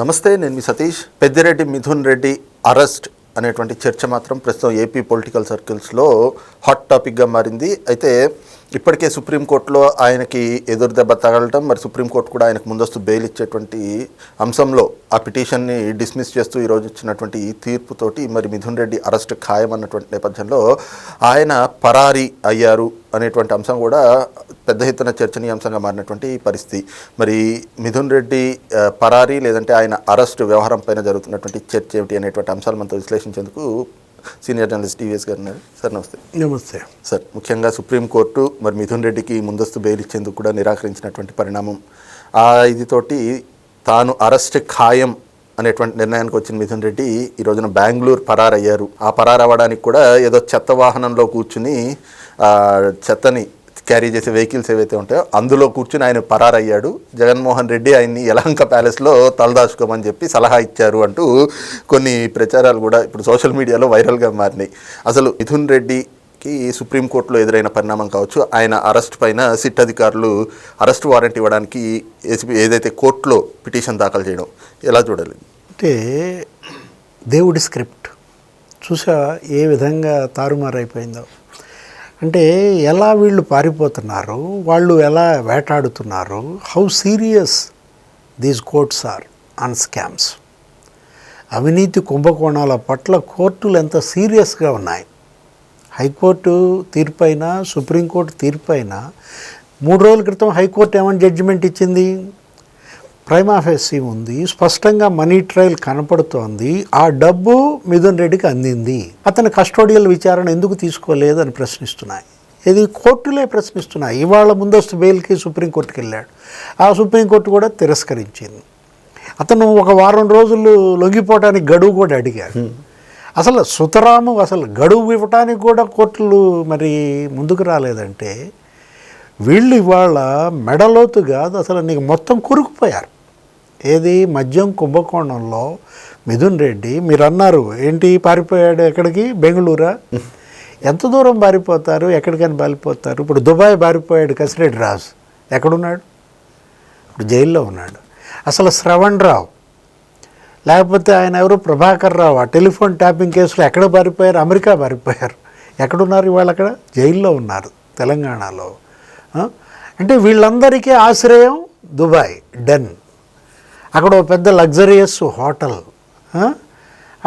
నమస్తే నేను మీ సతీష్. పెద్దిరెడ్డి మిథున్ రెడ్డి అరెస్ట్ అనేటువంటి చర్చ మాత్రం ప్రస్తుతం ఏపీ పొలిటికల్ సర్కిల్స్లో హాట్ టాపిక్గా మారింది. అయితే ఇప్పటికే సుప్రీంకోర్టులో ఆయనకి ఎదురు దెబ్బ తగలటం మరి సుప్రీంకోర్టు కూడా ఆయనకు ముందస్తు బెయిల్ ఇచ్చేటువంటి అంశంలో ఆ పిటిషన్ని డిస్మిస్ చేస్తూ ఈరోజు ఇచ్చినటువంటి ఈ తీర్పుతోటి మరి మిథున్ రెడ్డి అరెస్ట్ ఖాయం అన్నటువంటి నేపథ్యంలో ఆయన పరారీ అయ్యారు అనేటువంటి అంశం కూడా పెద్ద ఎత్తున చర్చనీయాంశంగా మారినటువంటి పరిస్థితి. మరి మిథున్ రెడ్డి పరారీ లేదంటే ఆయన అరెస్ట్ వ్యవహారం పైన జరుగుతున్నటువంటి చర్చ ఏమిటి అనేటువంటి అంశాలు మనతో విశ్లేషించేందుకు సీనియర్ జర్నలిస్ట్ టీవీఎస్ గారు ఉన్నారు. సార్ నమస్తే. నమస్తే. సార్ ముఖ్యంగా సుప్రీంకోర్టు మరి మిథున్ రెడ్డికి ముందస్తు బెయిల్ ఇచ్చేందుకు కూడా నిరాకరించినటువంటి పరిణామం. ఆ ఇదితోటి తాను అరెస్ట్ ఖాయం అనేటువంటి నిర్ణయానికి వచ్చిన మిథున్ రెడ్డి ఈ రోజున బెంగళూరు పరారయ్యారు. ఆ పరారవ్వడానికి కూడా ఏదో చెత్త వాహనంలో కూర్చుని చెత్తని క్యారీ చేసే వెహికల్స్ ఏవైతే ఉంటాయో అందులో కూర్చుని ఆయన పరారయ్యాడు. జగన్మోహన్ రెడ్డి ఆయన్ని యలహంక ప్యాలెస్లో తలదాచుకోమని చెప్పి సలహా ఇచ్చారు అంటూ కొన్ని ప్రచారాలు కూడా ఇప్పుడు సోషల్ మీడియాలో వైరల్గా మారినాయి. అసలు మిథున్ రెడ్డికి సుప్రీంకోర్టులో ఎదురైన పరిణామం కావచ్చు ఆయన అరెస్ట్ పైన సిట్ అధికారులు అరెస్ట్ వారెంట్ ఇవ్వడానికి ఏసీపీ ఏదైతే కోర్టులో పిటిషన్ దాఖలు చేయడం ఎలా చూడాలి? అంటే దేవుడి స్క్రిప్ట్ చూసా ఏ విధంగా తారుమారైపోయిందో. అంటే ఎలా వీళ్ళు పారిపోతున్నారు? వాళ్ళు ఎలా వేటాడుతున్నారు? How serious these courts are on scams అవినీతి కుంభకోణాల పట్ల కోర్టులు ఎంత సీరియస్గా ఉన్నాయి? హైకోర్టు తీర్పైన సుప్రీంకోర్టు తీర్పైన మూడు రోజుల క్రితం హైకోర్టు ఏమని జడ్జిమెంట్ ఇచ్చింది? ప్రైమాఫెసీ ఉంది స్పష్టంగా మనీ ట్రయల్ కనపడుతోంది ఆ డబ్బు మిథున్ రెడ్డికి అందింది. అతని కస్టోడియల్ విచారణ ఎందుకు తీసుకోలేదు అని ప్రశ్నిస్తున్నాయి. ఇది కోర్టులే ప్రశ్నిస్తున్నాయి. ఇవాళ ముందస్తు బెయిల్కి సుప్రీంకోర్టుకి వెళ్ళాడు. ఆ సుప్రీంకోర్టు కూడా తిరస్కరించింది. అతను ఒక వారం రోజులు లొంగిపోవడానికి గడువు కూడా అడిగాడు. అసలు సుతరాము అసలు గడువు ఇవ్వటానికి కూడా కోర్టులు మరి ముందుకు రాలేదంటే వీళ్ళు ఇవాళ మెడలోతు కాదు అసలు నీకు మొత్తం కురుకుపోయారు. ఏది? మద్యం కుంభకోణంలో మిథున్ రెడ్డి మీరు అన్నారు ఏంటి పారిపోయాడు ఎక్కడికి? బెంగళూరా? ఎంత దూరం పారిపోతారు? ఎక్కడికైనా పారిపోతారు? ఇప్పుడు దుబాయ్ పారిపోయాడు కసిరెడ్డి రాజు. ఎక్కడున్నాడు? ఇప్పుడు జైల్లో ఉన్నాడు. అసలు శ్రవణ్ రావు లేకపోతే ఆయన ఎవరు? ప్రభాకర్ రావు. ఆ టెలిఫోన్ ట్యాపింగ్ కేసులో ఎక్కడ పారిపోయారు? అమెరికా పారిపోయారు. ఎక్కడున్నారు ఇవాళ అక్కడ? జైల్లో ఉన్నారు తెలంగాణలో. అంటే వీళ్ళందరికీ ఆశ్రయం దుబాయ్ డెన్. అక్కడ ఒక పెద్ద లగ్జరియస్ హోటల్. ఆ?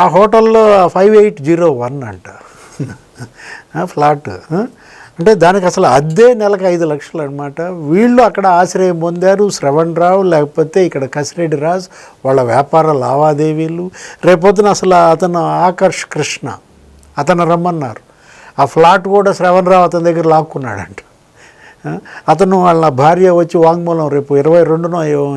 హోటల్లో ఫైవ్ ఎయిట్ జీరో వన్ అంట. ఫ్లాట్. అంటే దానికి అసలు అద్దె నెలకు ఐదు లక్షలు అనమాట వీళ్ళు అక్కడ ఆశ్రయం పొందారు శ్రవణ్ రావు లేకపోతే ఇక్కడ కసిరెడ్డి రాజ్ వాళ్ళ వ్యాపార లావాదేవీలు. రేపొద్దున అసలు అతను ఆకర్ష్ కృష్ణ అతను రమ్మన్నారు. ఆ ఫ్లాట్ కూడా శ్రవణ్ రావు అతని దగ్గర లాక్కున్నాడంట. అతను వాళ్ళ భార్య వచ్చి వాంగ్మూలం రేపు ఇరవై రెండున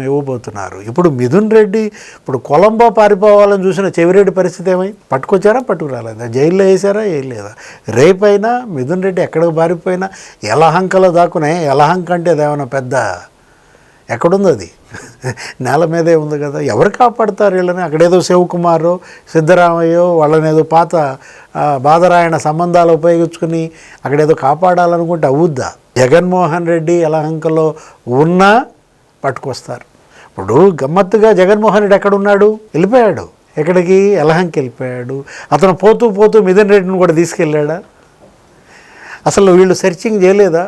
ఇవ్వబోతున్నారు. ఇప్పుడు మిథున్ రెడ్డి ఇప్పుడు కొలంబో పారిపోవాలని చూసిన చెవిరెడ్డి పరిస్థితి ఏమై పట్టుకొచ్చారా పట్టుకురాలేదా? జైల్లో వేసారా వేయలేదా? రేపైనా మిథున్ రెడ్డి ఎక్కడికి పారిపోయినా ఎలహంకలో దాక్కునే ఎలహంక అంటే అదేమన్నా పెద్ద ఎక్కడుంది అది? నేల మీదే ఉంది కదా. ఎవరు కాపాడతారు వీళ్ళని? అక్కడేదో శివకుమారో సిద్ధరామయ్యో వాళ్ళని ఏదో పాత బాధరాయణ సంబంధాలు ఉపయోగించుకుని అక్కడేదో కాపాడాలనుకుంటే అవుద్దా? జగన్మోహన్ రెడ్డి ఎలహంకలో ఉన్నా పట్టుకొస్తారు. ఇప్పుడు గమ్మత్తుగా జగన్మోహన్ రెడ్డి ఎక్కడున్నాడు? వెళ్ళిపోయాడు. ఎక్కడికి? ఎలహంకి వెళ్ళిపోయాడు. అతను పోతూ పోతూ మిథున్ రెడ్డిని కూడా తీసుకెళ్ళాడా? అసలు వీళ్ళు సెర్చింగ్ చేయలేదా?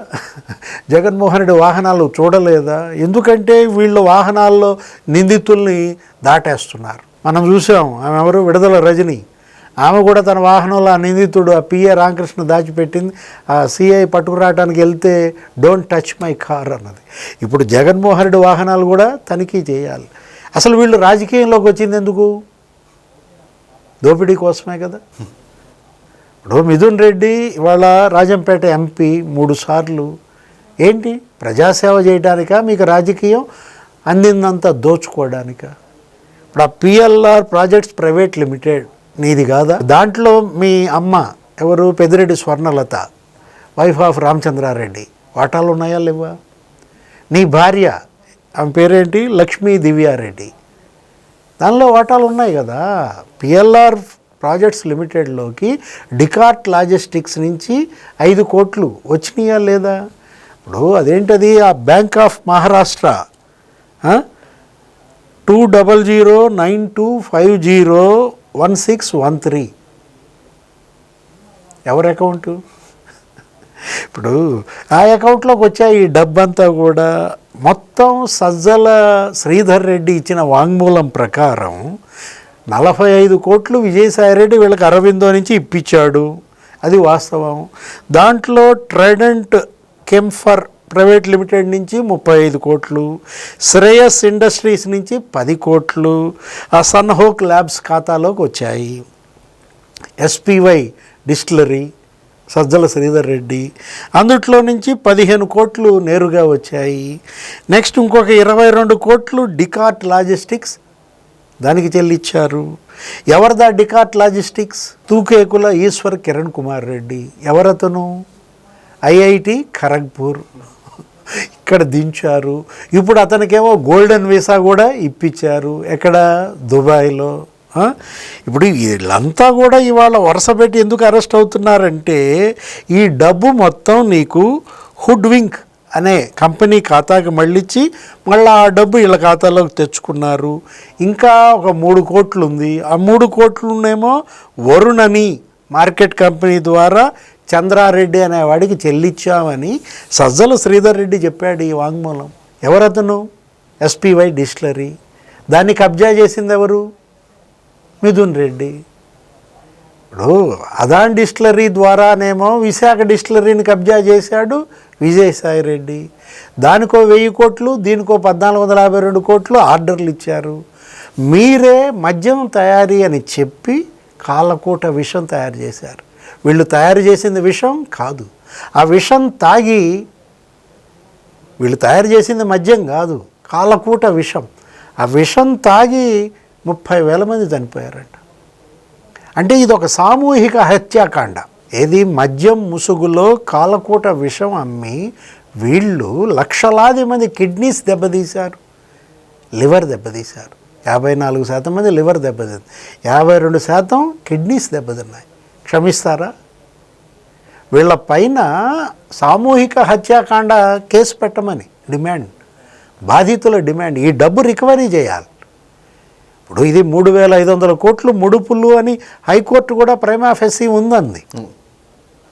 జగన్మోహన్ రెడ్డి వాహనాలు చూడలేదా? ఎందుకంటే వీళ్ళు వాహనాల్లో నిందితుల్ని దాటేస్తున్నారు. మనం చూసాం ఆమె ఎవరు? విడుదల రజని. ఆమె కూడా తన వాహనంలో ఆ నిందితుడు ఆ పిఏ రామకృష్ణ దాచిపెట్టింది. ఆ సిఐ పట్టుకురావడానికి వెళ్తే డోంట్ టచ్ మై కార్ అన్నది. ఇప్పుడు జగన్మోహన్ రెడ్డి వాహనాలు కూడా తనిఖీ చేయాలి. అసలు వీళ్ళు రాజకీయంలోకి వచ్చింది ఎందుకు? దోపిడీ కోసమే కదా. ఇప్పుడు మిథున్ రెడ్డి ఇవాళ రాజంపేట ఎంపీ మూడు సార్లు. ఏంటి? ప్రజాసేవ చేయడానిక మీకు రాజకీయం అందిందంతా దోచుకోవడానికా? ఇప్పుడు ఆ పిఎల్ఆర్ ప్రాజెక్ట్స్ ప్రైవేట్ లిమిటెడ్ నీది కాదా? దాంట్లో మీ అమ్మ ఎవరు? Peddireddy Swarnalatha wife of Ramachandrareddy. వాటాలు ఉన్నాయా లేవా? నీ భార్య ఆమె పేరేంటి? లక్ష్మీ దివ్యారెడ్డి. దానిలో వాటాలు ఉన్నాయి కదా. పిఎల్ఆర్ ప్రాజెక్ట్స్ లిమిటెడ్లోకి డికార్ట్ లాజిస్టిక్స్ నుంచి ఐదు కోట్లు వచ్చినాయా లేదా? ఇప్పుడు అదేంటది? ఆ bank of Maharashtra two double zero nine two five zero one six one three ఎవరి అకౌంటు? ఇప్పుడు ఆ అకౌంట్లోకి వచ్చాయి ఈ డబ్బంతా కూడా. మొత్తం సజ్జల శ్రీధర్ రెడ్డి ఇచ్చిన వాంగ్మూలం ప్రకారం నలభై ఐదు కోట్లు విజయసాయి రెడ్డి వీళ్ళకి అరవిందో నుంచి ఇప్పించాడు. అది వాస్తవం. దాంట్లో ట్రైడెంట్ కెంఫర్ ప్రైవేట్ లిమిటెడ్ నుంచి ముప్పై ఐదు కోట్లు శ్రేయస్ ఇండస్ట్రీస్ నుంచి పది కోట్లు ఆ సన్హోక్ ల్యాబ్స్ ఖాతాలోకి వచ్చాయి. ఎస్పీవై డిస్టిలరీ సజ్జల శ్రీధర్ రెడ్డి అందుట్లో నుంచి పదిహేను కోట్లు నేరుగా వచ్చాయి. నెక్స్ట్ ఇంకొక ఇరవై రెండు కోట్లు డికాట్ లాజిస్టిక్స్ దానికి చెల్లిచ్చారు. ఎవరిదా డికాట్ లాజిస్టిక్స్? తూకేకుల ఈశ్వర్ కిరణ్ కుమార్ రెడ్డి. ఎవరతను? ఐఐటి ఖరగ్పూర్. ఇక్కడ దించారు. ఇప్పుడు అతనికేమో గోల్డెన్ వీసా కూడా ఇప్పించారు. ఎక్కడ? దుబాయ్లో. ఇప్పుడు వీళ్ళంతా కూడా ఇవాళ వరుస పెట్టి ఎందుకు అరెస్ట్ అవుతున్నారంటే ఈ డబ్బు మొత్తం నీకు హుడ్వింక్ అనే కంపెనీ ఖాతాకి మళ్ళించి మళ్ళీ ఆ డబ్బు వీళ్ళ ఖాతాలోకి తెచ్చుకున్నారు. ఇంకా ఒక మూడు కోట్లు ఉంది ఆ మూడు కోట్లునేమో వరుణని మార్కెట్ కంపెనీ ద్వారా చంద్రారెడ్డి అనేవాడికి చెల్లించామని సజ్జల శ్రీధర్ రెడ్డి చెప్పాడు ఈ వాంగ్మూలం. ఎవరతను? ఎస్పీవై డిస్టిలరీ దాన్ని కబ్జా చేసింది ఎవరు మిథున్ రెడ్డి. ఇప్పుడు అదాన్ డిస్టిలరీ ద్వారానేమో విశాఖ డిస్టిలరీని కబ్జా చేశాడు విజయసాయి రెడ్డి. దానికో వెయ్యి కోట్లు దీనికో పద్నాలుగు వందల యాభై రెండు కోట్లు ఆర్డర్లు ఇచ్చారు. మీరే మద్యం తయారీ అని చెప్పి కాలకూట విషం తయారు చేశారు. వీళ్ళు తయారు చేసింది విషం కాదు. ఆ విషం తాగి వీళ్ళు తయారు చేసింది మద్యం కాదు కాలకూట విషం. ఆ విషం తాగి ముప్పై వేల మంది చనిపోయారంట. అంటే ఇది ఒక సామూహిక హత్యాకాండ. ఏది మద్యం ముసుగులో కాలకూట విషం అమ్మి వీళ్ళు లక్షలాది మంది కిడ్నీస్ దెబ్బతీశారు. లివర్ దెబ్బతీశారు. యాభై నాలుగు శాతం మంది లివర్ దెబ్బతింది. యాభై రెండు శాతం కిడ్నీస్ దెబ్బతిన్నాయి. క్షమిస్తారా? వీళ్ళ పైన సామూహిక హత్యాకాండ కేసు పెట్టమని డిమాండ్. బాధితుల డిమాండ్. ఈ డబ్బు రికవరీ చేయాలి. ఇప్పుడు ఇది మూడు వేల ఐదు వందల కోట్లు ముడుపులు అని హైకోర్టు కూడా ప్రైమాఫెసి ఉందంది.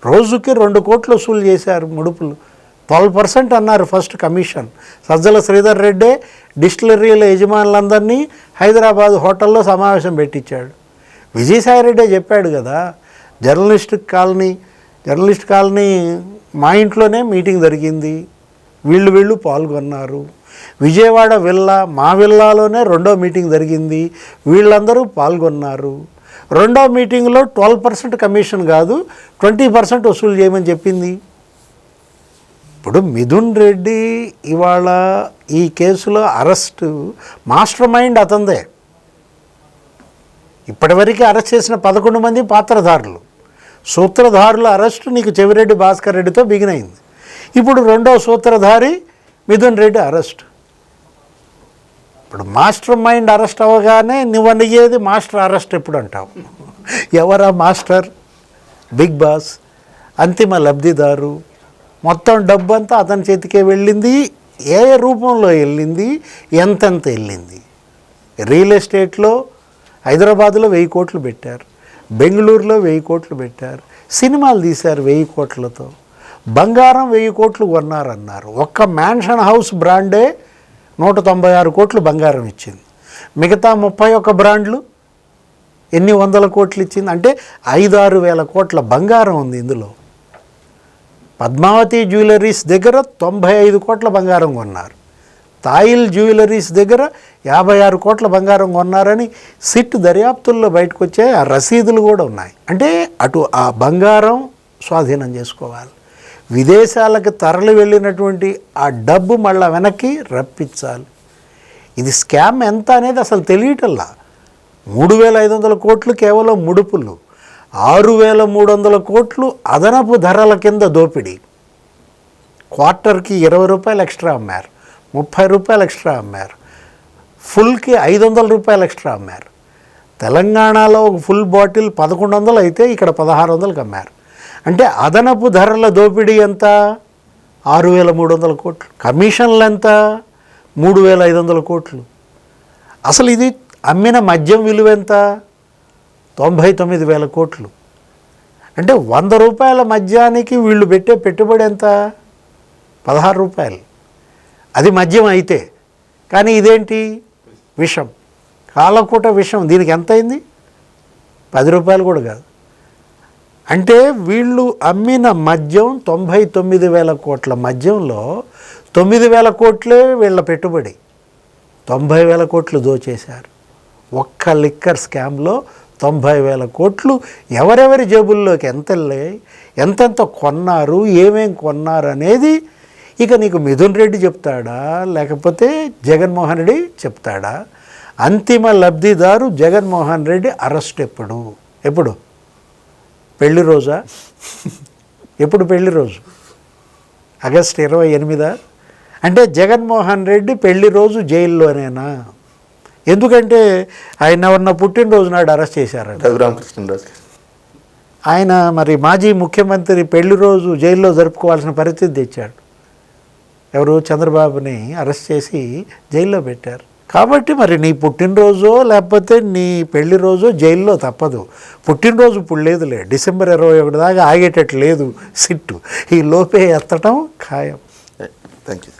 రోజుకి రెండు కోట్లు వసూలు చేశారు ముడుపులు. ట్వెల్వ్ పర్సెంట్ అన్నారు ఫస్ట్ కమిషన్. సజ్జల శ్రీధర్ రెడ్డే డిస్టిలరీల యజమానులందరినీ హైదరాబాద్ హోటల్లో సమావేశం పెట్టించాడు. విజయసాయి రెడ్డే చెప్పాడు కదా జర్నలిస్ట్ కాలనీ జర్నలిస్ట్ కాలనీ మా ఇంట్లోనే మీటింగ్ జరిగింది. వీళ్ళు వీళ్ళు పాల్గొన్నారు. విజయవాడ విల్లా మా విల్లాలోనే రెండో మీటింగ్ జరిగింది. వీళ్ళందరూ పాల్గొన్నారు. రెండో మీటింగ్లో ట్వెల్వ్ పర్సెంట్ కమిషన్ కాదు ట్వంటీ పర్సెంట్ వసూలు చేయమని చెప్పింది. ఇప్పుడు మిథున్ రెడ్డి ఇవాళ ఈ కేసులో అరెస్టు మాస్టర్ మైండ్ అతందే ఇప్పటివరకు అరెస్ట్ చేసిన పదకొండు మంది పాత్రధారులు. సూత్రధారుల అరెస్టు నీకు చెవిరెడ్డి భాస్కర్ రెడ్డితో బిగినైంది. ఇప్పుడు రెండో సూత్రధారి మిథున్ రెడ్డి అరెస్ట్. ఇప్పుడు మాస్టర్ మైండ్ అరెస్ట్ అవ్వగానే నువ్వు అడిగేది మాస్టర్ అరెస్ట్ ఎప్పుడు అంటావు ఎవరా మాస్టర్? బిగ్ బాస్ అంతిమ లబ్ధిదారు. మొత్తం డబ్బు అంతా అతని చేతికే వెళ్ళింది. ఏ రూపంలో వెళ్ళింది? ఎంతెంత వెళ్ళింది? రియల్ ఎస్టేట్లో హైదరాబాద్లో వెయ్యి కోట్లు పెట్టారు. బెంగళూరులో వెయ్యి కోట్లు పెట్టారు. సినిమాలు తీశారు వెయ్యి కోట్లతో. బంగారం వెయ్యి కోట్లు కొన్నారన్నారు. ఒక్క మ్యాన్షన్ హౌస్ బ్రాండే నూట తొంభై ఆరు కోట్లు బంగారం ఇచ్చింది. మిగతా ముప్పై ఒక్క బ్రాండ్లు ఎన్ని వందల కోట్లు ఇచ్చింది? అంటే ఐదు ఆరు వేల కోట్ల బంగారం ఉంది ఇందులో. పద్మావతి జ్యువెలరీస్ దగ్గర తొంభై ఐదు కోట్ల బంగారం కొన్నారు. తాయిల్ జ్యువెలరీస్ దగ్గర యాభై ఆరు కోట్ల బంగారం కొన్నారని సిట్ దర్యాప్తుల్లో బయటకు వచ్చే ఆ రసీదులు కూడా ఉన్నాయి. అంటే అటు ఆ బంగారం స్వాధీనం చేసుకోవాలి. విదేశాలకు తరలి వెళ్ళినటువంటి ఆ డబ్బు మళ్ళా వెనక్కి రప్పించాలి. ఇది స్కామ్ ఎంత అనేది అసలు తెలియటల్లా. మూడు వేల ఐదు వందల కోట్లు కేవలం ముడుపులు. ఆరు వేల మూడు వందల కోట్లు అదనపు ధరల కింద దోపిడీ. క్వార్టర్కి ఇరవై రూపాయలు ఎక్స్ట్రా అమ్మారు. ముప్పై రూపాయలు ఎక్స్ట్రా అమ్మారు. ఫుల్కి ఐదు వందల రూపాయలు ఎక్స్ట్రా అమ్మారు. తెలంగాణలో ఒక ఫుల్ బాటిల్ పదకొండు వందలు అయితే ఇక్కడ పదహారు వందలకు అమ్మారు. అంటే అదనపు ధరల దోపిడీ ఎంత? ఆరు వేల మూడు వందల కోట్లు. కమిషన్లు ఎంత? మూడు వేల ఐదు వందల కోట్లు. అసలు ఇది అమ్మిన మద్యం విలువ ఎంత? తొంభై తొమ్మిది వేల కోట్లు. అంటే వంద రూపాయల మద్యానికి వీళ్ళు పెట్టే పెట్టుబడి ఎంత? పదహారు రూపాయలు. అది మద్యం అయితే. కానీ ఇదేంటి? విషం. కాలకూట విషం. దీనికి ఎంత అయింది? పది రూపాయలు కూడా కాదు. అంటే వీళ్ళు అమ్మిన మద్యం తొంభై తొమ్మిది వేల కోట్ల మద్యంలో తొమ్మిది వేల కోట్లే వీళ్ళ పెట్టుబడి. తొంభై వేల కోట్లు దోచేశారు. ఒక్క లిక్కర్ స్కామ్లో తొంభై వేల కోట్లు ఎవరెవరి జేబుల్లోకి ఎంత ఎంతెంత కొన్నారు ఏమేం కొన్నారు అనేది ఇక నీకు మిథున్ రెడ్డి చెప్తాడా? లేకపోతే జగన్మోహన్ రెడ్డి చెప్తాడా? అంతిమ లబ్ధిదారు జగన్మోహన్ రెడ్డి అరెస్ట్ ఎప్పుడు? ఎప్పుడు? పెళ్ళి రోజా? ఎప్పుడు పెళ్ళి రోజు? ఆగస్ట్ ఇరవై ఎనిమిదా? అంటే జగన్మోహన్ రెడ్డి పెళ్ళి రోజు జైల్లోనేనా? ఎందుకంటే ఆయన ఉన్న పుట్టినరోజు నాడు అరెస్ట్ చేశారంట రఘురామకృష్ణరాజు ఆయన మరి మాజీ ముఖ్యమంత్రి పెళ్ళి రోజు జైల్లో జరుపుకోవాల్సిన పరిస్థితి తెచ్చాడు. ఎవరు? చంద్రబాబుని అరెస్ట్ చేసి జైల్లో పెట్టారు. కాబట్టి మరి నీ పుట్టినరోజో లేకపోతే నీ పెళ్ళి రోజో జైల్లో తప్పదు. పుట్టినరోజు ఇప్పుడు లేదులే. డిసెంబర్ ఇరవై ఒకటి దాకా ఆగేటట్టు లేదు. సిట్టు. ఈ లోపే ఎత్తటం ఖాయం. Thank you